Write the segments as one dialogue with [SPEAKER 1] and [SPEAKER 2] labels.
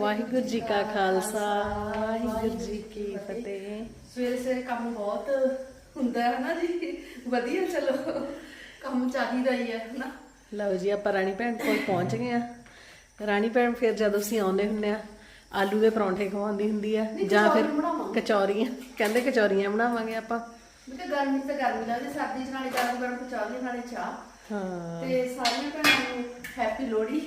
[SPEAKER 1] ਵਾਹਿਗੁਰੂ ਜੀ ਕਾ ਖਾਲਸਾ। ਵਾਹਿਗੁਰੂ ਜੀ ਕੀ ਫਤਿਹ।
[SPEAKER 2] ਸਵੇਰੇ ਸਵੇਰੇ ਕੰਮ ਬਹੁਤ ਹੁੰਦਾ ਹੈ ਨਾ ਜੀ। ਵਧੀਆ ਚਲੋ। ਕੰਮ ਚਾਹੀਦਾ ਹੀ ਹੈ ਨਾ
[SPEAKER 1] ਲਓ ਜੀ ਆਪਾਂ ਰਾਣੀ ਭੈਣ ਕੋਲ ਪਹੁੰਚ ਗਏ ਆ ਰਾਣੀ ਭੈਣ ਫਿਰ ਜਦੋਂ ਅਸੀਂ ਆਉਂਦੇ ਹੁੰਨੇ ਆ ਆਲੂ ਦੇ ਪਰੌਂਠੇ ਖਵਾਉਂਦੀ ਹੁੰਦੀ ਆ ਜਾਂ ਫਿਰ
[SPEAKER 2] ਕਚੌਰੀ।
[SPEAKER 1] ਕਚੌਰੀਆਂ। ਕਹਿੰਦੇ ਕਚੌਰੀਆਂ ਬਣਾਵਾਂਗੇ ਆਪਾਂ।
[SPEAKER 2] ਕਿਹਾ ਗਰਮੀ ਤਾਂ ਗਰਮੀ ਲੱਗਦੀ ਸਰਦੀ 'ਚ ਨਾਲੇ ਗਰਮ ਗਰਮ ਪਚਾ ਨਾਲੇ ਚਾਹ।
[SPEAKER 1] ਹਾਂ।
[SPEAKER 2] ਤੇ ਸਾਰੀਆਂ ਭੈਣਾਂ ਨੂੰ ਹੈਪੀ ਲੋਹੜੀ।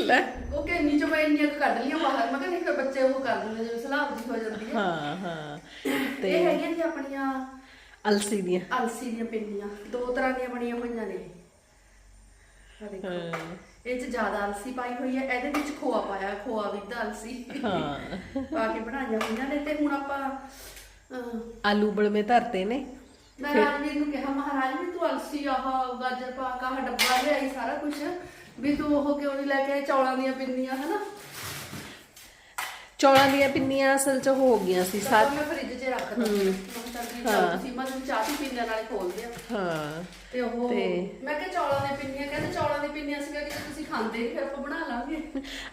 [SPEAKER 1] ਲੈ।
[SPEAKER 2] ਉਹ ਕਹਿੰਨੀ ਚੋਂ ਮੈਂ ਇੰਨੀਆਂ ਕੁ ਕੱਢ ਲੀਆਂ ਬਾਹਰ। ਮੈਂ ਕਿਹਾ ਨਹੀਂ ਫਿਰ ਬੱਚੇ ਉਹ ਕਰ ਦਿੰਦੇ ਜਿਵੇਂ ਸਲਾਬ ਜੀ ਹੋ ਜਾਂਦੀ ਹੈ।
[SPEAKER 1] ਹਾਂ ਹਾਂ।
[SPEAKER 2] ਤੇ ਇਹ ਹੈਗੀਆਂ ਜੀ ਆਪਣੀਆਂ
[SPEAKER 1] ਅਲਸੀ ਦੀਆਂ।
[SPEAKER 2] ਅਲਸੀ ਦੀਆਂ ਪਿੰਨੀਆਂ। ਦੋ ਤਰ੍ਹਾਂ ਦੀਆਂ ਬਣੀਆਂ ਹੋਈਆਂ ਨੇ। ਆਹ ਦੇਖੋ।
[SPEAKER 1] ਹਾਂ।
[SPEAKER 2] ਇਹ ਚ ਜ਼ਿਆਦਾ ਅਲਸੀ ਪਾਈ ਹੋਈ ਹੈ। ਇਹਦੇ ਵਿੱਚ ਖੋਆ ਪਾਇਆ ਖੋਆ ਵੀ ਤਾਂ ਅਲਸੀ।
[SPEAKER 1] ਹਾਂ।
[SPEAKER 2] ਪਾ ਕੇ ਬਣਾਈਆਂ ਹੋਈਆਂ ਨੇ। ਤੇ ਹੁਣ ਆਪਾਂ ਅਹ,
[SPEAKER 1] ਆਲੂ ਬੜਵੇਂ ਧਰਤੇ ਨੇ।
[SPEAKER 2] ਮੈਂ ਰਾਜਵੀਰ ਨੂੰ ਕਿਹਾ ਮਹਾਰਾਜ ਵੀ ਤੂੰ ਅਲਸੀ ਆਹ ਗਾਜਰ ਪਾ ਕੇ ਆਹ ਡੱਬਾ ਲਿਆਈ ਸਾਰਾ ਕੁਝ ਵੀ ਤੂੰ ਉਹ ਕਿਉਂ ਨਹੀਂ ਲੈ ਕੇ ਆਈ? ਚੌਲਾਂ ਦੀਆਂ ਪਿੰਨੀਆਂ ਹਨਾ?
[SPEAKER 1] ਚੌਲਾਂ ਦੀਆਂ ਪਿੰਨੀਆਂ ਅਸਲ ਚ ਹੋ ਗਈਆਂ ਸੀ ਸਾਰ
[SPEAKER 2] ਮੈਂ ਫ੍ਰਿਜ 'ਚ ਰੱਖ ਦਿੱਤੀ ਹਾਂ ਤੁਸੀਂ ਮੈਂ ਚਾਹ ਦੀ ਪਿੰਨੀਆਂ ਨਾਲ ਖੋਲਦੇ ਆ।
[SPEAKER 1] ਹਾਂ
[SPEAKER 2] ਤੇ ਉਹ
[SPEAKER 1] ਤੇ-
[SPEAKER 2] ਮੈਂ ਕਿਹਾ ਚੌਲਾਂ ਦੀਆਂ ਪਿੰਨੀਆਂ ਕਹਿੰਦੇ ਚੌਲਾਂ ਦੀਆਂ ਪਿੰਨੀਆਂ ਸੀਗਾ ਕਿ ਤੁਸੀਂ ਖਾਂਦੇ ਨਹੀਂ ਫਿਰ ਆਪਾਂ ਬਣਾ ਲਾਂਗੇ।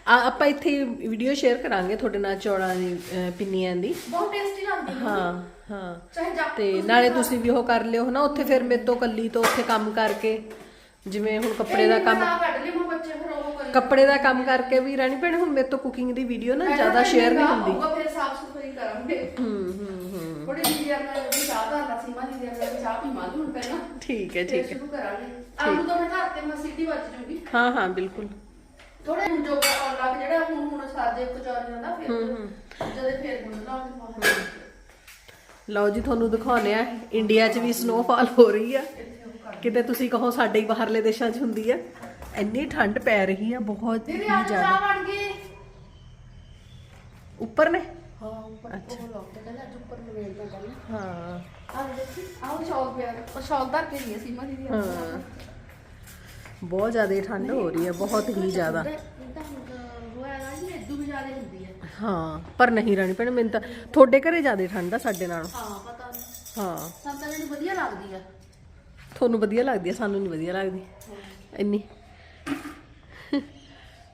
[SPEAKER 1] ਆ ਆਪਾਂ ਇੱਥੇ ਵੀਡੀਓ ਸ਼ੇਅਰ ਕਰਾਂਗੇ ਤੁਹਾਡੇ ਨਾਲ ਚੌਲਾਂ ਦੀ ਅਹ, ਪਿੰਨੀਆਂ ਦੀ।
[SPEAKER 2] ਬਹੁਤ ਟੇਸਟੀ ਲੱਗਦੀ
[SPEAKER 1] ਹਾਂ। ਹਾਂ।
[SPEAKER 2] ਚਾਹੇ ਜਾ
[SPEAKER 1] ਤੇ ਨਾਲੇ ਤੁਸੀਂ ਵੀ ਉਹ ਕਰ ਲਿਓ ਹਨਾ ਉੱਥੇ ਫਿਰ ਮੇਰੇ ਤੋਂ ਕੱਲੀ ਤੋਂ ਉੱਥੇ ਕੰਮ ਕਰਕੇ ਜਿਵੇਂ ਹੁਣ ਕੱਪੜੇ ਦਾ ਕੰਮ
[SPEAKER 2] ਤਾਂ ਕੱਢ ਲਈ ਮੈਂ ਬੱਚੇ ਫਿਰ ਉਹ ਕਰੀ
[SPEAKER 1] ਕੱਪੜੇ ਦਾ ਕੰਮ ਕਰਕੇ ਵੀ ਰਾਣੀ ਭੈਣ ਹੁਣ ਮੇਰੇ ਤੋਂ ਕੁਕਿੰਗ ਦੀ ਵੀਡੀਓ ਨਾ ਜ਼ਿਆਦਾ ਸ਼ੇਅਰ ਨਹੀਂ ਹੁੰਦੀ।
[SPEAKER 2] ਹੋਊਗਾ ਫਿਰ ਸਾਫ਼ ਸੁਥਰੀ ਕਰਾਂਗੇ।
[SPEAKER 1] ਹੂੰ ਹੂੰ ਹੂੰ।
[SPEAKER 2] ਥੋੜੀ ਜਿਹੀ ਯਾਰ ਮੈਂ ਵੀ ਚਾਹ ਦਾ ਨਾ ਸੀਮਾ ਦੀ ਯਾਰ ਮੈਂ ਚਾਹ ਪੀਵਾਂਗੀ ਹੁਣ ਪਹਿਲਾਂ
[SPEAKER 1] ਠੀਕ ਹੈ ਠੀਕ ਹੈ।
[SPEAKER 2] ਸ਼ੁਰੂ ਕਰਾਂਗੇ। ਆਲੂ ਤਾਂ ਮੈਂ ਧਰ ਤੇ ਮੈਂ ਸਿੱਧੀ ਵੱਜ ਜੂਗੀ।
[SPEAKER 1] ਹਾਂ ਹਾਂ ਬਿਲਕੁਲ।
[SPEAKER 2] ਥੋੜਾ ਹੁਣ ਜੋ ਔਲਾ ਜਿਹੜਾ ਹੁਣ ਹੁਣ ਸਾਦੇ ਕਚੌਰੀਆਂ ਦਾ ਫਿਰ ਜਦੇ ਫਿਰ ਗੁੰਨ ਲਾਂਗੇ।
[SPEAKER 1] ਲਓ ਜੀ ਤੁਹਾਨੂੰ ਦਿਖਾਉਨੇ ਆ ਇੰਡੀਆ 'ਚ ਵੀ ਸਨੋਫਾਲ ਹੋ ਰਹੀ ਆ। ਕਿਤੇ ਤੁਸੀਂ ਕਹੋ ਸਾਡੇ ਹੀ ਬਾਹਰਲੇ ਦੇਸ਼ਾਂ 'ਚ ਹੁੰਦੀ ਆ। ਇੰਨੀ ਠੰਡ ਪੈ ਰਹੀ ਆ ਬਹੁਤ ਹੀ ਜ਼ਿਆਦਾ।
[SPEAKER 2] ਚਾਹ ਬਣ ਗਈ।
[SPEAKER 1] ਉੱਪਰ ਨੇ?
[SPEAKER 2] ਹਾਂ ਉੱਪਰ। ਉਹ ਲੋਕ ਤੇ ਕਹਿੰਦਾ ਅੱਜ ਉੱਪਰ ਨਵੇਲ ਦਾ ਗੱਲ
[SPEAKER 1] ਹਾਂ।
[SPEAKER 2] ਆਹ ਦੇਖੀ ਆਹ ਸ਼ਾਲ ਪਿਆ। ਉਹ ਸ਼ਾਲ ਧਰ ਕੇ ਨਹੀਂ ਸੀਮਾ ਦੀ
[SPEAKER 1] ਹਾਂ। ਬਹੁਤ ਜ਼ਿਆਦਾ ਠੰਡ ਹੋ ਰਹੀ ਹੈ ਬਹੁਤ ਹੀ ਜ਼ਿਆਦਾ।
[SPEAKER 2] ਹੋਇਆ ਨਾ ਜੀ ਇਦੋਂ ਵੀ ਜ਼ਿਆਦਾ ਹੁੰਦੀ ਹੈ
[SPEAKER 1] ਹਾਂ ਪਰ ਨਹੀਂ ਰਾਣੀ ਭੈਣ ਮੈਨੂੰ ਤਾਂ ਤੁਹਾਡੇ ਘਰੇ ਜ਼ਿਆਦਾ ਠੰਡ ਆ ਸਾਡੇ ਨਾਲੋਂ।
[SPEAKER 2] ਹਾਂ ਪਤਾ ਨਹੀਂ।
[SPEAKER 1] ਹਾਂ।
[SPEAKER 2] ਸਾਨੂੰ ਤਾਂ ਜਿਹੜੀ ਵਧੀਆ ਲੱਗਦੀ ਆ।
[SPEAKER 1] ਤੁਹਾਨੂੰ ਵਧੀਆ ਲੱਗਦੀ ਆ ਸਾਨੂੰ ਨਹੀਂ ਵਧੀਆ ਲੱਗਦੀ। ਇੰਨੀ।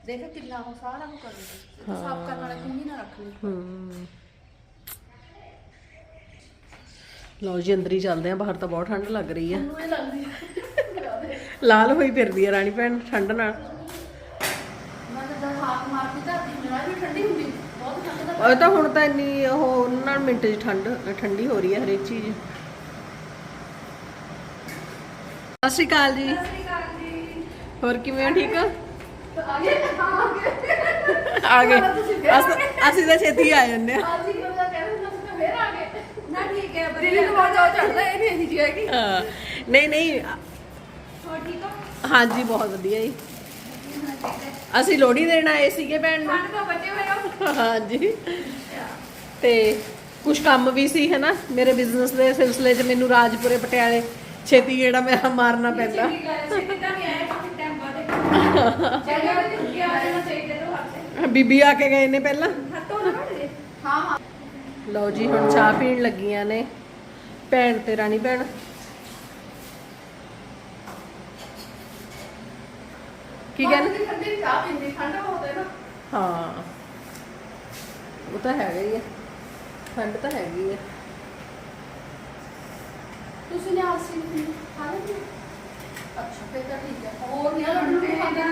[SPEAKER 2] ਦੇਖ ਕਿੰਨਾ ਉਹ ਸਾਰਾ ਕੁ ਕਰ ਦਿੱਤਾ ਸਾਫ਼ ਕਰਨ ਵਾਲਾ ਕਿੰਨੀ ਨਾ ਰੱਖ ਲਈ
[SPEAKER 1] ਹੂੰ। ਲਓ ਜੀ ਅੰਦਰ ਹੀ ਚੱਲਦੇ ਆ ਬਾਹਰ ਤਾਂ ਬਹੁਤ ਠੰਡ ਲੱਗ ਰਹੀ ਆ।
[SPEAKER 2] ਮੈਨੂੰ ਇਹ ਲੱਗਦੀ ਆ।
[SPEAKER 1] ਲਾਲ ਹੋਈ ਫਿਰਦੀ ਆ ਰਾਣੀ ਭੈਣ ਠੰਡ ਨਾਲ
[SPEAKER 2] ਮੈਂ ਤਾਂ ਜਦ ਹੱਥ ਮਾਰਦੀ ਧਰਤੀ ਮੇਰਾ ਵੀ ਠੰਡੀ ਹੁੰਦੀ ਬਹੁਤ ਠੰਡ ਦਾ
[SPEAKER 1] ਉਹ ਤਾਂ ਹੁਣ ਤਾਂ ਇੰਨੀ ਉਹ ਉਹਨਾਂ ਨਾਲ ਮਿੰਟ 'ਚ ਠੰਡ ਠੰਡੀ ਹੋ ਰਹੀ ਹੈ ਹਰੇਕ ਚੀਜ਼। ਸਤਿ ਸ਼੍ਰੀ ਅਕਾਲ ਜੀ। ਹੋਰ ਕਿਵੇਂ ਹੋ ਠੀਕ ਹੋ?
[SPEAKER 2] ਆ ਗਏ। ਆ
[SPEAKER 1] ਅਸ- ਅਸੀਂ ਤਾਂ ਛੇਤੀ ਆ ਜਾਂਦੇ ਆ
[SPEAKER 2] ਅੱਜ ਹੀ ਉਹਦਾ ਕਹਿੰਦੇ ਤੁਸੀਂ ਫੇਰ ਆ ਗਏ। ਨਾ ਠੀਕ ਹੈ ਦੀਦੀ ਨੂੰ ਬਹੁਤ ਚਾਹ ਚੜਦਾ ਇਹ ਨਹੀਂ ਇਹੀ ਜੀ ਹੈਗੀ।
[SPEAKER 1] ਹਾਂ, ਨਹੀਂ ਨਹੀਂ।
[SPEAKER 2] ਹੋਰ ਠੀਕ ਹੋ?
[SPEAKER 1] ਹਾਂਜੀ ਬਹੁਤ ਵਧੀਆ ਜੀ। ਅਸੀਂ ਲੋਹੜੀ ਦੇਣ ਆਏ ਸੀਗੇ ਭੈਣ ਨੂੰ।
[SPEAKER 2] ਤੋਂ ਬਚੇ ਹੋਏ ਹੋ।
[SPEAKER 1] ਹਾਂਜੀ। ਤੇ ਕੁਝ ਕੰਮ ਵੀ ਸੀ ਹਨਾ? ਮੇਰੇ ਬਿਜ਼ਨਸ ਦੇ ਸਿਲਸਿਲੇ 'ਚ ਮੈਨੂੰ ਰਾਜਪੁਰੇ ਪਟਿਆਲੇ ਛੇਤੀ ਜਿਹੜਾ ਮੇਰਾ ਮਾਰਨਾ ਪੈਂਦਾ। ਬੀਬੀ ਆ ਕੇ ਗਏ ਨੇ ਪਹਿਲਾਂ। ਲਓ ਜੀ ਹੁਣ ਚਾਹ ਪੀਣ ਲੱਗੀਆਂ ਨੇ। ਭੈਣ ਤੇ ਰਾਣੀ ਭੈਣ। ਕੀ ਕਹਿੰਦੇ
[SPEAKER 2] ਠੰਡੀ ਚਾਹ ਪੀਂਦੀ ਠੰਡਾ ਬਹੁਤ ਹੈ ਨਾ
[SPEAKER 1] ਹਾਂ ਉਹ ਤਾਂ ਹੈਗਾ ਹੀ ਹੈ ਠੰਡ ਤਾਂ ਹੈਗੀ ਹੈ
[SPEAKER 2] ਤੁਸੀਂ ਨੇ ਆਲਸੀ ਨਹੀਂ ਖਾ ਲਈ ਅੱਛਾ ਫੇਰ ਤਾਂ ਠੀਕ ਹੈ ਹੋਰ ਨਹੀਂ ਲੱਡੂ ਖਾਂਦੇ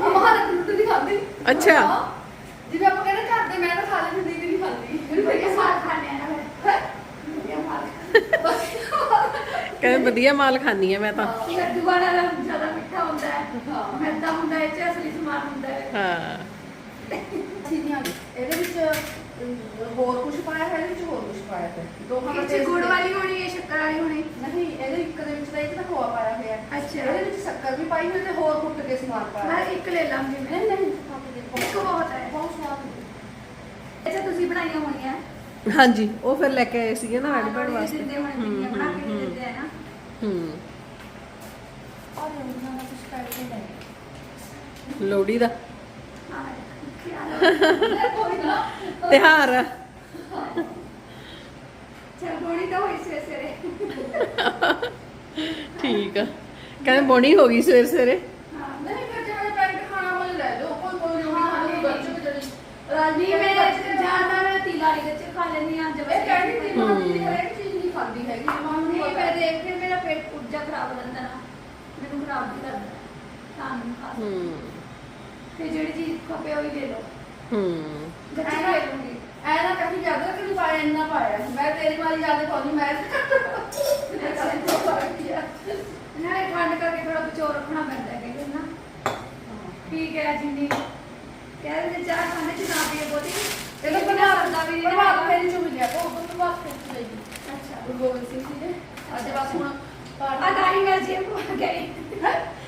[SPEAKER 2] ਹਮਾਰਾ ਲੱਡੂ ਨਹੀਂ ਖਾਂਦੀ
[SPEAKER 1] ਅੱਛਾ।
[SPEAKER 2] ਹਾਂ। ਜਿਵੇਂ ਆਪਾਂ ਕਹਿੰਦੇ ਘਰ ਦੇ ਮੈਂ ਤਾਂ ਖਾ ਲੈਂਦੀ ਦੀਦੀ ਨਹੀਂ ਖਾਂਦੀ ਮੈਨੂੰ ਵਧੀਆ ਸਾਲ ਖਾਣੇ ਆ ਨਾ ਮੈਂ ਵਧੀਆ ਮਾਲ
[SPEAKER 1] ਕਹਿੰਦੇ ਵਧੀਆ ਮਾਲ ਖਾਂਦੀ ਆ ਮੈਂ ਤਾਂ
[SPEAKER 2] ਲੱਡੂ ਵਾਲਾ ਦਾ ਜ਼ਿਆਦਾ ਮਿੱਠਾ ਹੁੰਦਾ ਹੈ ਮੈਦਾ ਹੁੰਦਾ ਹੈ ਚ ਅਸਲੀ ਸਮਾਨ ਹੁੰਦਾ ਹੈ।
[SPEAKER 1] ਹਾਂ
[SPEAKER 2] ਚੀਨੀਆਂ ਇਹਦੇ ਵਿੱਚ ਹੋਰ ਕੁਝ ਪਾਇਆ ਹੈ ਇਹਦੇ ਵਿੱਚ ਹੋਰ ਕੁਝ ਪਾਇਆ ਹੈ ਦੋਹਾਂ ਦਾ
[SPEAKER 3] ਇਹ 'ਚ
[SPEAKER 2] taste
[SPEAKER 3] ਗੁੜ ਵਾਲੀ ਹੋਣੀ ਹੈ ਸ਼ੱਕਰ ਵਾਲੀ ਹੋਣੀ।
[SPEAKER 2] ਨਹੀਂ ਇਹਦੇ ਇੱਕ ਦੇ ਵਿੱਚ ਤਾਂ ਇਹ ਤਾਂ ਖੋਆ ਪਾਇਆ ਹੋਇਆ। ਹੈ
[SPEAKER 3] ਅੱਛਾ।
[SPEAKER 2] ਇਹਦੇ ਵਿੱਚ ਸ਼ੱਕਰ ਵੀ ਪਾਈ ਹੋਈ ਤੇ ਹੋਰ ਕੁੱਟ ਕੇ ਸਮਾਨ ਪਾਇਆ।
[SPEAKER 3] ਮੈਂ
[SPEAKER 2] ਹੈ
[SPEAKER 3] ਇੱਕ ਲੈ ਲਾਂਗੀ ਮੈਂ।
[SPEAKER 2] ਨਹੀਂ ਨਹੀਂ। ਖਾ ਕੇ ਦੇਖੋ
[SPEAKER 3] ਇੱਕ ਬਹੁਤ ਹੈ।
[SPEAKER 2] ਬਹੁਤ ਸਵਾਦ ਹੁੰਦੀ
[SPEAKER 3] ਅੱਛਾ ਤੁਸੀਂ ਬਣਾਈਆਂ ਹੋਣੀਆਂ।
[SPEAKER 1] ਹਾਂਜੀ ਉਹ ਫਿਰ ਲੈ ਕੇ ਆਏ ਸੀਗੇ ਨਾ ਰਾਣੀ ਭੈਣ ਵਾਸਤੇ।
[SPEAKER 3] ਦਿੰਦੇ ਹੋਣੇ ਪਿੰਨੀਆਂ ਬਣਾ ਕੇ ਦੇ ਦਿੰਦੇ ਆ ਨਾ।
[SPEAKER 1] ਹੂੰ।
[SPEAKER 2] ਔਰ ਕਰਕੇ ਲੈ
[SPEAKER 1] ਲੋਹੜੀ ਦਾ ਤਿਹਾਰ।
[SPEAKER 3] ਚਲ ਤਾਂ ਹੋਈ ਸਵੇਰੇ ਸਵੇਰੇ।
[SPEAKER 1] ਠੀਕ ਆ। ਕਹਿੰਦੇ ਬੋਣੀ ਹੋ ਗਈ ਸਵੇਰੇ ਸਵੇਰੇ।
[SPEAKER 2] ਮੈਂ ਪੈਕਟ ਖਾਣਾ ਵਾਲੇ ਲੈ ਲਓ। ਕੋਈ ਕੋਈ ਨਹੀਂ ਖਾਣੀ। ਬੱਚੇ ਵੀ ਜਿਹੜੇ
[SPEAKER 3] ਰਾਜੀ ਮੈਂ ਜਾਣਾ ਮੈਂ ਤੀਲਾ ਵਾਲੀ ਗੱਚੇ ਖਾ ਲੈਂਦੀ ਆ ਜਬ
[SPEAKER 2] ਇਹ ਕਹਿੰਦੀ ਸੀ ਮਾਂ ਦੀ ਹਰੇਕ ਚੀਜ਼ ਨਹੀਂ ਖਾਂਦੀ ਹੈਗੀ। ਮਾਂ ਨੂੰ
[SPEAKER 3] ਨਹੀਂ
[SPEAKER 2] ਪਤਾ।
[SPEAKER 3] ਮੈਂ। ਦੇਖ ਕੇ ਮੇਰਾ ਪੇਟ ਉੱਜਾ ਖਰਾਬ ਹੋ ਜਾਂਦਾ ਨਾ। ਮੈਨੂੰ ਖਰਾਬ ਕਰਦਾ ਤਾਂ ਨਹੀਂ ਖਾ ਸਕਦੀ।
[SPEAKER 1] ਹੂੰ।
[SPEAKER 3] ਤੇ ਜਿਹੜੀ ਚੀਜ਼ ਖਪੇ ਹੋਈ ਦੇ ਲਓ
[SPEAKER 1] ਹੂੰ।
[SPEAKER 3] ਗੱਚੇ ਖਾ ਲੂੰਗੀ।
[SPEAKER 2] ਐ ਨਾ ਕਹੀ ਜ਼ਿਆਦਾ ਕਿ ਪਾਇਆ ਇੰਨਾ ਪਾਇਆ। ਮੈਂ ਤੇਰੀ ਵਾਲੀ ਜ਼ਿਆਦਾ ਪਾਉਂਦੀ ਮੈਂ
[SPEAKER 3] ਨਾਲੇ ਠੰਡ ਕਰਕੇ ਥੋੜਾ ਬਚੋ ਰੱਖਣਾ ਪੈਂਦਾ ਕਹਿੰਦੇ ਨਾ। ਠੀਕ ਹੈ ਜਿੰਨੀ ਕਹਿੰਦੇ ਨੇ ਚਾਹ ਖਾਣੇ ਚ ਨਾ ਪੀਏ ਬੋਤੀ
[SPEAKER 2] ਇਹਦਾ
[SPEAKER 3] ਇਹ
[SPEAKER 2] ਬਣਾ
[SPEAKER 3] ਦਿੰਦਾ ਵੀ ਨਹੀਂ।
[SPEAKER 2] ਪ੍ਰਭਾਤ ਫੇਰੀ ਚੁੱਕ ਗਿਆ ਉਹ ਪ੍ਰਭਾਤ ਫੇਰੀ ਲਈ
[SPEAKER 3] ਅੱਛਾ।
[SPEAKER 2] ਗੁਰੂ ਗੋਬਿੰਦ ਸਿੰਘ ਜੀ ਨੇ। ਅੱਜ ਬਸ ਹੁਣ
[SPEAKER 3] ਆ ਦਾਈ ਮੈਂ ਜੇਬ ਮਾ ਗਈ।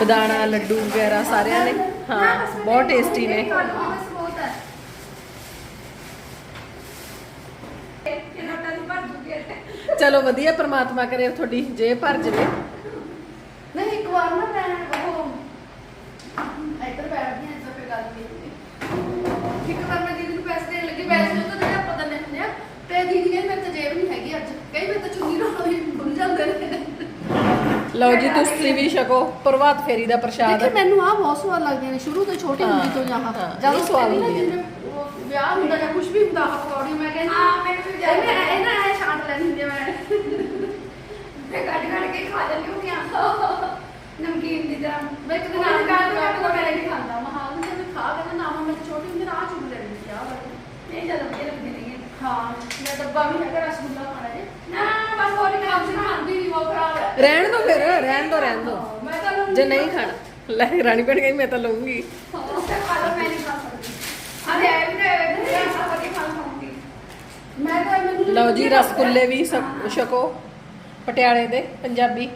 [SPEAKER 1] ਬਦਾਣਾ ਲੱਡੂ ਵਗੈਰਾ ਸਾਰਿਆਂ ਨੇ। ਹਾਂ, ਬਹੁਤ ਟੇਸਟੀ ਨੇ। ਚਲੋ ਵਧੀਆ, ਪ੍ਰਮਾਤਮਾ ਕਰੇ, ਤੁਹਾਡੀ ਜੇ ਭਰ ਜਵੇ
[SPEAKER 2] ਨਹੀਂ ਇੱਕ ਵਾਰ ਨਾ ਮੈਂ ਉਹ ਇੱਧਰ ਬੈਠ ਗਈ ਇੱਧਰ ਫਿਰ ਗੱਲ ਕੀਤੀ ਇੱਕ ਵਾਰ ਮੈਂ ਦੀਦੀ ਨੂੰ ਪੈਸੇ ਦੇਣ ਲੱਗੀ ਪੈਸੇ ਉਹ ਤਾਂ ਜਿਹੜੇ ਆਪਾਂ ਦਿੰਦੇ ਹੁੰਦੇ ਆ ਤੇ ਦੀਦੀ ਕਹਿੰਦੀ ਮੇਰੇ ਤਾਂ ਜੇਬ ਨਹੀਂ ਹੈਗੀ ਅੱਜ ਕਈ ਵਾਰ ਤਾਂ ਚੁੰਨੀ ਨਾਲ ਵੀ ਭੁੱਲ ਜਾਂਦੇ ਨੇ
[SPEAKER 1] ਲਓ ਜੀ ਤੁਸੀਂ ਵੀ ਛਕੋ। ਪ੍ਰਭਾਤ ਫੇਰੀ ਦਾ ਪ੍ਰਸ਼ਾਦ।
[SPEAKER 2] ਦੇਖੀ ਮੈਨੂੰ ਆ ਬਹੁਤ ਸਵਾਦ ਲੱਗਦੀਆਂ ਨੇ ਸ਼ੁਰੂ ਤੋਂ ਛੋਟੀ
[SPEAKER 1] ਹਾਂ,
[SPEAKER 2] ਹੁੰਦੀ ਤੋਂ ਜਾਂ
[SPEAKER 1] ਹਾਂ,
[SPEAKER 2] ਜਦੋਂ
[SPEAKER 1] ਇਹ ਸਵਾਦ
[SPEAKER 2] ਕਹਿੰਦੀ ਨਾ।
[SPEAKER 1] ਹੁੰਦੀਆਂ ਨੇ।
[SPEAKER 2] ਜਿਵੇਂ ਉਹ ਵਿਆਹ ਹੁੰਦਾ ਜਾਂ ਕੁਝ ਵੀ ਹੁੰਦਾ ਆਹ ਪਕੌੜੀ ਮੈਂ ਕਹਿੰਦੀ
[SPEAKER 3] ਹਾਂ, ਮੈਨੂੰ ਵੀ ਜ਼ਿਆਦਾ
[SPEAKER 2] ਇਹ ਮੈਂ ਇਹਨਾਂ ਐ ਛਾਂਟ ਲੈਣੀ ਹੁੰਦੀ ਆ ਮੈਂ।
[SPEAKER 3] ਮੈਂ ਕੱਢ ਕੱਢ ਕੇ ਖਾ ਜਾਂਦੀ ਹਾਂ ਕਿਆ ਨਮਕੀਨ ਦੀ ਤਰ੍ਹਾਂ।
[SPEAKER 2] ਮੈਂ ਇੱਕ ਦਿਨ ਆ ਗੱਲ ਕਰ ਮੈਂ ਨਹੀਂ ਖਾਂਦਾ। ਮਹਾਂ ਨੂੰ ਤੇ ਖਾ ਕੇ ਨਾ ਮੈਂ ਛੋਟੀ ਹੁੰਦੀ ਨਾ ਚੁੱਕ ਲੈਂਦੀ ਸੀ ਆ ਵਾਲੀ।
[SPEAKER 3] ਇਹ ਜ਼ਿਆਦਾ ਵਧੀਆ ਲੱਗਦੀ ਨਹੀਂ ਹੈ।
[SPEAKER 2] ਹਾਂ ਮੈਂ ਡੱਬਾ ਵੀ ਹੈਗਾ ਰਸਗੁੱਲਾ ਖਾਣਾ।
[SPEAKER 3] ਨਾ ਨਾ ਨਹੀਂ
[SPEAKER 2] ਉਹ ਖਰਾਬ
[SPEAKER 1] ਰਹਿਣ ਦੋ ਫਿਰ ਰਹਿਣ ਦੋ ਰਹਿਣ ਦੋ।
[SPEAKER 2] ਹਾਂ, ਮੈਂ ਤਾਂ ਲਊਂਗੀ।
[SPEAKER 1] ਜੇ ਨਹੀਂ ਖਾਣਾ। ਲੈ ਰਾਣੀ ਭੈਣ ਕਹਿੰਦੀ ਮੈਂ ਤਾਂ ਲਊਂਗੀ।
[SPEAKER 3] ਉਸ ਤੇ ਖਾ ਲਓ ਮੈਂ ਨਹੀਂ ਖਾ ਸਕਦੀ। ਅਰੇ ਐ ਵੀ ਨਾ ਇਹ ਸਭ ਵਧੀਆ ਖਾ ਖਾਉਂਗੀ
[SPEAKER 2] ਮੈਂ ਤਾਂ ਮੈਨੂੰ
[SPEAKER 1] ਲਓ ਜੀ ਰਸਗੁੱਲੇ ਵੀ ਸਭ ਛਕੋ। ਪਟਿਆਲੇ ਦੇ ਪੰਜਾਬੀ।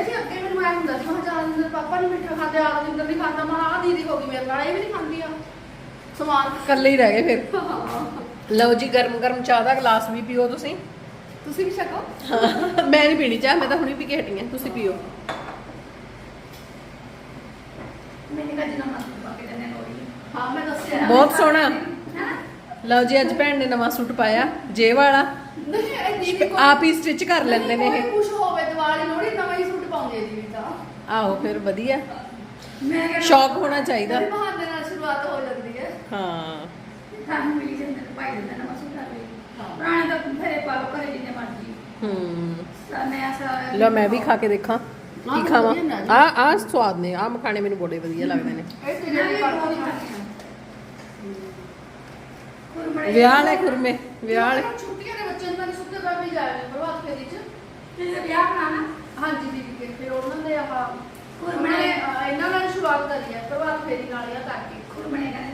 [SPEAKER 2] ਅਸੀਂ ਅੱਗੇ ਮੈਨੂੰ ਐ ਹੁੰਦਾ ਸੀ ਮੈਂ ਜਾਨ ਪਾਪਾ ਨਹੀਂ ਮਿੱਠਾ ਖਾਂਦੇ ਆਲਵਿੰਦਰ ਨਹੀਂ ਖਾਂਦਾ। ਮੈਂ ਆ ਦੀਦੀ ਹੋ ਗਈ ਮੇਰੇ ਨਾਲ ਇਹ ਵੀ ਨਹੀਂ ਖਾਂਦੀ ਆ ਸਮਾਨ
[SPEAKER 1] ਇਕੱਲੇ ਹੀ ਰਹਿ ਗਏ ਫਿਰ। ਲਓ ਜੀ ਗਰਮ ਗਰਮ ਚਾਹ ਦਾ ਗਲਾਸ ਵੀ ਪੀਓ ਤੁਸੀਂ।
[SPEAKER 2] ਤੁਸੀਂ ਵੀ ਛਕੋ।
[SPEAKER 1] ਮੈਂ ਨਹੀਂ ਪੀਣੀ ਚਾਹ ਮੈਂ ਤਾਂ ਹੁਣੇ ਪੀ ਕੇ ਹਟੀ ਤੁਸੀਂ ਪੀਓ। ਬਹੁਤ ਸੋਹਣਾ। ਲਓ ਜੀ ਅੱਜ ਭੈਣ ਨੇ ਨਵਾਂ ਸੂਟ ਪਾਇਆ ਜੇ ਵਾਲਾ। ਆਪ ਹੀ ਸਟਿਚ ਕਰ ਲੈਂਦੇ ਨੇ ਇਹ।
[SPEAKER 2] ਕੁਝ ਹੋਵੇ ਦੀਵਾਲੀ ਲੋੜੀ ਨਵਾਂ ਹੀ ਸੂਟ ਪਾਉਂਦੇ ਜੀ ਤਾਂ।
[SPEAKER 1] ਆਹੋ ਫਿਰ ਵਧੀਆ। ਸ਼ੌਕ ਹੋਣਾ ਚਾਹੀਦਾ।
[SPEAKER 2] ਬਹਾਨੇ ਨਾਲ ਸ਼ੁਰੂਆਤ ਹੋ ਜਾਂਦੀ ਹੈ।
[SPEAKER 3] ਸਾਨੂੰ ਮਿਲੀ ਜਾਂਦੇ ਨੇ ਭਾਈ ਦਿੰਦਾ ਨਾ ਮਸੂਰ ਆ ਗਈ
[SPEAKER 2] ਹਾਂ।
[SPEAKER 3] ਪੁਰਾਣੇ ਤਾਂ ਫੇਰੇ ਪਾ ਲਓ ਘਰੇ ਜਿੰਨੇ ਮਰਜ਼ੀ।
[SPEAKER 1] ਹੂੰ।
[SPEAKER 3] ਸਾ ਮੈਂ ਐਸਾ
[SPEAKER 1] ਲਓ ਮੈਂ ਵੀ ਖਾ ਕੇ ਦੇਖਾਂ ਕੀ ਖਾਵਾਂ।
[SPEAKER 2] ਜੀ।
[SPEAKER 1] ਆ ਆ ਸਵਾਦ ਨੇ ਆ ਮਖਾਣੇ ਮੈਨੂੰ ਬੜੇ ਵਧੀਆ ਲੱਗਦੇ ਨੇ।
[SPEAKER 2] ਇਹ ਤੇ ਨਹੀਂ ਖਾਂਦੀ
[SPEAKER 3] ਕੁਰਮੜੇ
[SPEAKER 1] ਵਿਆਹ ਵਾਲੇ ਖੁਰਮੇ ਵਿਆਹ ਵਾਲੇ।
[SPEAKER 2] ਛੁੱਟੀਆਂ ਦੇ ਬੱਚੇ ਨੂੰ ਤਾਂ ਸੁੱਤੇ ਪੈ ਵੀ ਜਾਏ ਪ੍ਰਭਾਤ ਫੇਰੀ ਚ।
[SPEAKER 3] ਤੇ ਵਿਆਹ ਕਰਾਣਾ
[SPEAKER 2] ਹਾਂਜੀ ਦੀਦੀ ਕੇ ਫਿਰ ਉਹਨਾਂ ਦੇ ਆਹ ਅਹ, ਇਹਨਾਂ ਨਾਲ ਸ਼ੁਰੂਆਤ ਕਰੀ ਹੈ ਪ੍ਰਭਾਤ ਫੇਰੀ ਨਾਲ ਇਹ ਕਰਕੇ
[SPEAKER 3] ਕੁਰਮੜੇ ਕਹਿੰਦੇ ਨੇ ਕੁਰਮੜੇ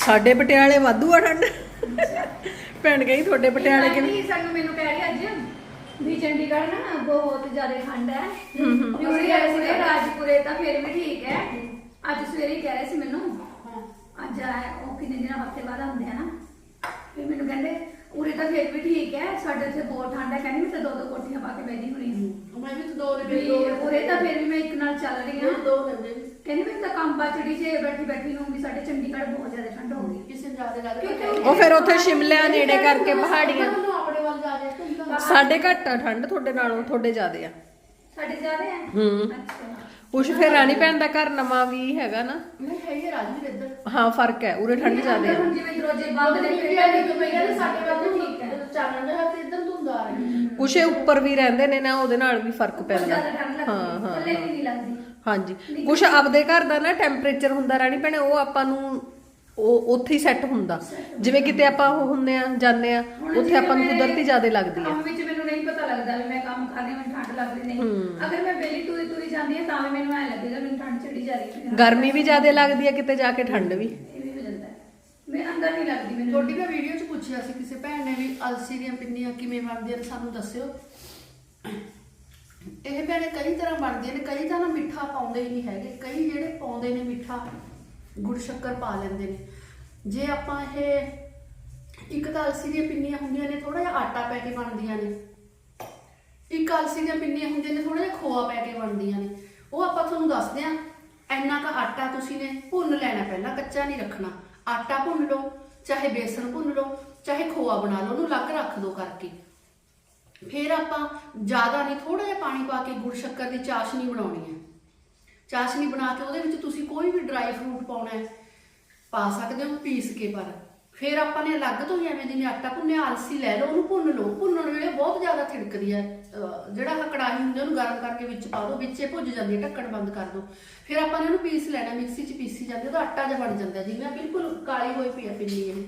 [SPEAKER 1] ਸਾਡੇ ਪਟਿਆਲੇ ਵਾਧੂ ਆ ਠੰਡ। ਭੈਣ ਗਈ ਤੁਹਾਡੇ ਪਟਿਆਲੇ ਕਿਵੇਂ?
[SPEAKER 3] ਨਹੀਂ ਸਾਨੂੰ ਮੈਨੂੰ ਕਹਿ ਰਹੀ ਅੱਜ ਵੀ ਚੰਡੀਗੜ੍ਹ ਨਾ ਬਹੁਤ ਜ਼ਿਆਦਾ ਠੰਡ ਹੈ।
[SPEAKER 1] ਹੂੰ, ਹੂੰ।
[SPEAKER 3] ਵੀ ਉਰੇ ਆਏ ਸੀਗੇ ਰਾਜਪੁਰੇ ਤਾਂ ਫਿਰ ਵੀ ਠੀਕ ਹੈ। ਅੱਜ ਸਵੇਰੇ ਹੀ ਕਹਿ ਰਹੇ ਸੀ ਮੈਨੂੰ ਅੱਜ ਆਏ ਉਹ ਕਿੰਨੇ ਦਿਨ ਹਫ਼ਤੇ ਬਾਅਦ ਆਉਂਦੇ ਆ ਨਾ। ਫਿਰ ਮੈਨੂੰ ਕਹਿੰਦੇ ਉਰੇ ਤਾਂ ਫਿਰ ਵੀ ਠੀਕ ਹੈ ਸਾਡੇ ਇੱਥੇ ਬਹੁਤ ਠੰਡ ਹੈ। ਕਹਿੰਦੀ ਮੈਂ ਤਾਂ ਦੋ ਦੋ ਕੋਟੀਆਂ ਪਾ ਕੇ ਬੈਠੀ ਹੋਈ ਹਾਂ
[SPEAKER 2] ਮੈਂ ਵੀ ਤਾਂ ਦੋ
[SPEAKER 3] ਵੀ
[SPEAKER 2] ਰੁਪਏ
[SPEAKER 3] ਉਰੇ ਤਾਂ ਫਿਰ ਵੀ ਮੈਂ ਇੱਕ ਨਾਲ ਚੱਲ ਰਹੀ ਹਾਂ।
[SPEAKER 2] ਦੋ
[SPEAKER 3] ਕਹਿੰਦੀ ਮੈਂ ਤਾਂ ਕੰਬਾ ਚੜੀ ਜੇ ਬੈਠੀ ਬੈਠੀ ਨੂੰ ਵੀ ਸਾਡੇ ਚੰਡੀਗੜ੍ਹ ਬਹੁਤ ਜ਼ਿਆਦਾ ਠੰਡ ਹੋ ਗਈ
[SPEAKER 2] ਕਿਸੇ ਜ਼ਿਆਦਾ ਲੱਗਦਾ
[SPEAKER 3] ਕਿਉਂਕਿ
[SPEAKER 1] ਉਹ ਫਿਰ ਉੱਥੇ ਸ਼ਿਮਲਾ ਨੇੜੇ ਕਰਕੇ ਪਹਾੜੀਆਂ।
[SPEAKER 2] ਆਪਣੇ ਵੱਲ ਜਾ ਰਿਹਾ ਤੁੰਦਾ
[SPEAKER 1] ਸਾਡੇ ਘੱਟ ਆ ਠੰਡ ਤੁਹਾਡੇ ਨਾਲੋਂ ਤੁਹਾਡੇ ਜ਼ਿਆਦੇ ਆ।
[SPEAKER 3] ਸਾਡੇ ਜ਼ਿਆਦਾ ਹੈ
[SPEAKER 1] ਹੂੰ।
[SPEAKER 3] ਅੱਛਾ।
[SPEAKER 1] ਕੁਛ ਫਿਰ ਰਾਣੀ ਭੈਣ ਦਾ ਘਰ ਨਵਾਂ ਵੀ ਹੈਗਾ ਨਾ।
[SPEAKER 2] ਮੈਂ ਹੈ ਹੀ ਰਾਜਵੀਰ ਇੱਧਰ।
[SPEAKER 1] ਹਾਂ ਫ਼ਰਕ ਹੈ ਉਰੇ ਠੰਡ ਜ਼ਿਆਦੇ ਆ।
[SPEAKER 3] ਹੁਣ ਜਿਵੇਂ ਦਰਵਾਜ਼ੇ
[SPEAKER 2] ਬੰਦ
[SPEAKER 3] ਬੰਦ
[SPEAKER 2] ਨੇ
[SPEAKER 3] ਨੇ
[SPEAKER 2] ਵੀ ਆ ਦੇਖੋ ਮੈਂ ਕਹਿੰਦਾ ਸਾਡੇ ਵੱਲ ਠੀਕ ਹੈ। ਚਾਨਣ ਦਾ ਤੇ ਇੱਧਰ ਧੁੰਦ ਆ ਰਹੀ ਹੈ।
[SPEAKER 1] ਕੁਛ ਇਹ ਉੱਪਰ ਵੀ ਰਹਿੰਦੇ ਨੇ ਨਾ ਉਹਦੇ ਨਾਲ ਵੀ ਫ਼ਰਕ ਪੈਂਦਾ।
[SPEAKER 3] ਜ਼ਿਆਦਾ ਠੰਡ ਲੱਗਦੀ
[SPEAKER 1] ਹਾਂ ਹਾਂ
[SPEAKER 3] ਥੱਲੇ ਵੀ ਨਹੀਂ ਲੱਗਦੀ।
[SPEAKER 1] ਹਾਂਜੀ। ਕੁਛ ਆਪਦੇ ਘਰ ਦਾ ਨਾ ਟੈਂਪਰੇਚਰ ਹੁੰਦਾ ਰਾਣੀ ਭੈਣੇ ਉਹ ਆਪਾਂ ਨੂੰ ਉਹ ਉੱਥੇ ਹੀ ਸੈੱਟ ਹੁੰਦਾ। ਜਿਵੇਂ ਕਿਤੇ ਆਪਾਂ ਉਹ ਹੁੰਨੇ ਆ ਜਾਂਦੇ ਆ ਉੱਥੇ ਆਪਾਂ ਨੂੰ ਕੁਦਰਤੀ ਜ਼ਿਆਦਾ ਲੱਗਦੀ ਆ।
[SPEAKER 3] ਕੰਮ ਵਿੱਚ ਮੈਨੂੰ ਨਹੀਂ ਪਤਾ ਲੱਗਦਾ ਵੀ ਮੈਂ ਕੰਮ ਕਰ ਰਹੀ ਹਾਂ ਮੈਨੂੰ ਠੰਡ ਲੱਗਦੀ ਨਹੀਂ। ਅਗਰ ਮੈਂ ਬੇਲੀ ਟੂਰੀ ਟੂਰੀ ਜਾਂਦੀ ਹਾਂ ਤਾਂ ਵੀ ਮੈਨੂੰ ਐ ਲੱਗੇਗਾ ਮੈਨੂੰ ਠੰਡ ਚੜੀ ਜਾ ਰਹੀ ਹੈ।
[SPEAKER 1] ਗਰਮੀ ਵੀ ਜ਼ਿਆਦਾ ਲੱਗਦੀ ਆ ਕਿਤੇ ਜਾ ਕੇ ਠੰਡ ਵੀ।
[SPEAKER 3] ਇਹ ਵੀ ਹੋ ਜਾਂਦਾ ਹੈ। ਮੈਂ ਅੰਦਰ ਨਹੀਂ ਲੱਗਦੀ ਮੈਨੂੰ।
[SPEAKER 2] ਤੁਹਾਡੀ ਮੈਂ ਵੀਡੀਓ 'ਚ ਪੁੱਛਿਆ ਸੀ ਕਿਸੇ ਭੈਣ ਨੇ ਵੀ ਅਲਸੀ ਦੀਆਂ ਪਿੰਨੀਆਂ ਕਿਵੇਂ ਬਣਦੀਆਂ ਨੇ ਸਾਨੂੰ ਦੱਸਿਓ। ਇਹ ਭੈਣੇ ਕਈ ਤਰ੍ਹਾਂ ਬਣਦੀਆਂ ਨੇ, ਕਈ ਤਾਂ ਨਾ ਮਿੱਠਾ ਪਾਉਂਦੇ ਹੀ ਨਹੀਂ ਹੈਗੇ, ਕਈ ਜਿਹੜੇ ਪਾਉਂਦੇ ਨੇ ਮਿੱਠਾ, ਗੁੜ ਸ਼ੱਕਰ ਪਾ ਲੈਂਦੇ ਨੇ। ਜੇ ਆਪਾਂ ਇਹ ਇੱਕ ਤਾਂ ਅਲਸੀ ਦੀਆਂ ਪਿੰਨੀਆਂ ਹੁੰਦੀਆਂ ਨੇ ਥੋੜਾ ਜਿਹਾ ਆਟਾ ਪੈ ਕੇ ਬਣਦੀਆਂ ਨੇ। ਇੱਕ ਅਲਸੀ ਦੀਆਂ ਪਿੰਨੀਆਂ ਹੁੰਦੀਆਂ ਨੇ ਥੋੜਾ ਜਿਹਾ ਖੋਆ ਪੈ ਕੇ ਬਣਦੀਆਂ ਨੇ। ਉਹ ਆਪਾਂ ਤੁਹਾਨੂੰ ਦੱਸਦੇ ਆ ਇੰਨਾ ਕ ਆਟਾ ਤੁਸੀਂ ਨੇ ਭੁੰਨ ਲੈਣਾ ਪਹਿਲਾਂ, ਕੱਚਾ ਨਹੀਂ ਰੱਖਣਾ। ਆਟਾ ਭੁੰਨ ਲਓ, ਚਾਹੇ ਬੇਸਣ ਭੁੰਨ ਲਓ, ਚਾਹੇ ਖੋਆ ਬਣਾ ਲਓ, ਉਹਨੂੰ ਅਲੱਗ ਰੱਖ ਦਿਓ ਕਰਕੇ। ਫਿਰ ਆਪਾਂ ਜ਼ਿਆਦਾ ਨਹੀਂ ਥੋੜਾ ਜਿਹਾ ਪਾਣੀ ਪਾ ਕੇ ਗੁੜ ਸ਼ੱਕਰ ਦੀ ਚਾਸ਼ਨੀ ਬਣਾਉਣੀ ਹੈ। ਚਾਸ਼ਨੀ ਬਣਾ ਕੇ ਉਹਦੇ ਵਿੱਚ ਤੁਸੀਂ ਕੋਈ ਵੀ ਡਰਾਈ ਫਰੂਟ ਪਾਉਣਾ ਹੈ, ਪਾ ਸਕਦੇ ਹੋ, ਪੀਸ ਕੇ ਪਰ। ਫਿਰ ਆਪਾਂ ਨੇ ਅਲੱਗ ਤੋਂ ਹੀ ਐਵੇਂ ਜਿਵੇਂ ਆਟਾ ਭੁੰਨਿਆ ਅਲਸੀ ਲੈ ਲਓ, ਉਹਨੂੰ ਭੁੰਨ ਲਓ। ਭੁੰਨਣ ਵੇਲੇ ਬਹੁਤ ਜ਼ਿਆਦਾ ਥਿੜਕਦੀ ਹੈ। ਜਿਹੜਾ ਆਹ ਕੜਾਹੀ ਹੁੰਦੀ ਉਹਨੂੰ ਗਰਮ ਕਰਕੇ ਵਿੱਚ ਪਾ ਦਿਓ, ਵਿੱਚੇ ਭੁੱਜ ਜਾਂਦੀ ਹੈ, ਢੱਕਣ ਬੰਦ ਕਰ ਦਿਓ। ਫਿਰ ਆਪਾਂ ਨੇ ਉਹਨੂੰ ਪੀਸ ਲੈਣਾ, ਮਿਕਸੀ 'ਚ ਪੀਸੀ ਜਾਂਦੀ ਉਹਦਾ ਆਟਾ ਜਿਹਾ ਬਣ ਜਾਂਦਾ ਜਿਵੇਂ ਬਿਲਕੁਲ ਕਾਲੀ ਹੋਈ ਪਈ ਹੈ ਪਿੰਨੀ ਇਹ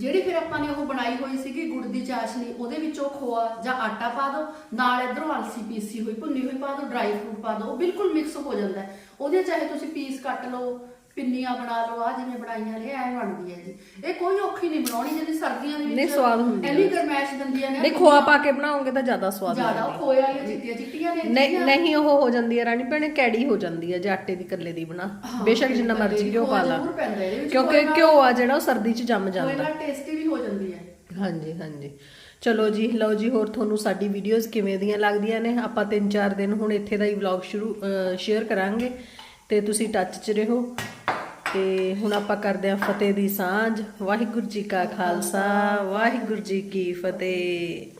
[SPEAKER 2] ਜਿਹੜੀ ਫਿਰ ਆਪਾਂ ਨੇ ਉਹ ਬਣਾਈ ਹੋਈ ਸੀਗੀ ਗੁੜ ਦੀ ਚਾਸ਼ਨੀ, ਉਹਦੇ ਵਿੱਚ ਉਹ ਖੋਆ ਜਾਂ ਆਟਾ ਪਾ ਦਿਓ ਨਾਲ ਇਧਰੋਂ ਅਲਸੀ ਪੀਸੀ ਹੋਈ, ਭੁੰਨੀ ਹੋਈ ਪਾ ਦਿਓ ਡਰਾਈ ਫਰੂਟ ਪਾ ਦਿਓ ਉਹ ਬਿਲਕੁਲ ਮਿਕਸ ਹੋ ਜਾਂਦਾ ਹੈ। ਉਹਦੇ ਚਾਹੇ ਤੁਸੀਂ ਪੀਸ ਕੱਟ ਲਓ ਪਿੰਨੀਆਂ ਬਣਾ ਲਓ ਆ ਜਿਵੇਂ ਬਣਾਈਆਂ ਨੇ ਐ ਬਣਦੀ ਹੈ ਜੀ। ਇਹ ਕੋਈ ਔਖੀ ਨਹੀਂ ਬਣਾਉਣੀ ਜਿਹੜੀ ਸਰਦੀਆਂ ਦੇ ਵਿੱਚ
[SPEAKER 1] ਨਹੀਂ, ਸਵਾਦ ਹੁੰਦੀ ਹੈ।
[SPEAKER 2] ਇੰਨੀ ਗਰਮੈਸ਼ ਦਿੰਦੀਆਂ ਨੇ
[SPEAKER 1] ਨਹੀਂ ਖੋਆ ਪਾ ਕੇ ਬਣਾਓਗੇ ਤਾਂ ਜ਼ਿਆਦਾ ਸਵਾਦ
[SPEAKER 2] ਜ਼ਿਆਦਾ ਉਹ ਖੋਏ ਵਾਲੀਆਂ ਚਿੱਟੀਆਂ ਚਿੱਟੀਆਂ ਨੇ
[SPEAKER 1] ਨਹੀਂ
[SPEAKER 2] ਜਿਹੜੀਆਂ-
[SPEAKER 1] ਨਹੀਂ ਉਹ ਹੋ ਜਾਂਦੀ ਹੈ ਰਾਣੀ ਭੈਣੇ ਕੈੜੀ ਹੋ ਜਾਂਦੀ ਹੈ ਜੇ ਆਟੇ ਦੀ ਕੱਲੇ ਦੀ ਬਣਾ।
[SPEAKER 2] ਹਾਂ,
[SPEAKER 1] ਬੇਸ਼ੱਕ ਜਿੰਨਾ
[SPEAKER 2] ਕੱਲੇ
[SPEAKER 1] ਮਰਜ਼ੀ
[SPEAKER 2] ਦੀ
[SPEAKER 1] ਘਿਓ ਪਾ ਲਾ।
[SPEAKER 2] ਜ਼ਰੂਰ ਪੈਂਦਾ ਇਹਦੇ ਵਿੱਚ,
[SPEAKER 1] ਕਿਉਂਕਿ ਘਿਓ ਆ ਜਿਹੜਾ ਉਹ ਸਰਦੀ 'ਚ ਜੰਮ ਜਾਂਦਾ।
[SPEAKER 2] ਨਾਲ ਟੇਸਟੀ ਵੀ ਹੋ ਜਾਂਦੀ ਹੈ।
[SPEAKER 1] ਹਾਂਜੀ ਹਾਂਜੀ। ਚਲੋ ਜੀ ਲਓ ਜੀ ਹੋਰ ਤੁਹਾਨੂੰ ਸਾਡੀ ਵੀਡੀਓਜ਼ ਕਿਵੇਂ ਦੀਆਂ ਲੱਗਦੀਆਂ ਨੇ? ਆਪਾਂ 3-4 ਦਿਨ ਹੁਣ ਇੱਥੇ ਦਾ ਹੀ ਵਲੌਗ ਸ਼ੁਰੂ ਸ਼ੇਅਰ ਕਰਾਂਗੇ। ਤੇ ਤੁਸੀਂ ਟੱਚ 'ਚ ਰਹੋ। ਤੇ ਹੁਣ ਆਪਾਂ ਕਰਦੇ ਹਾਂ ਫਤਿਹ ਦੀ ਸਾਂਝ। ਵਾਹਿਗੁਰੂ ਜੀ ਕਾ ਖਾਲਸਾ, ਵਾਹਿਗੁਰੂ ਜੀ ਕੀ ਫਤਿਹ।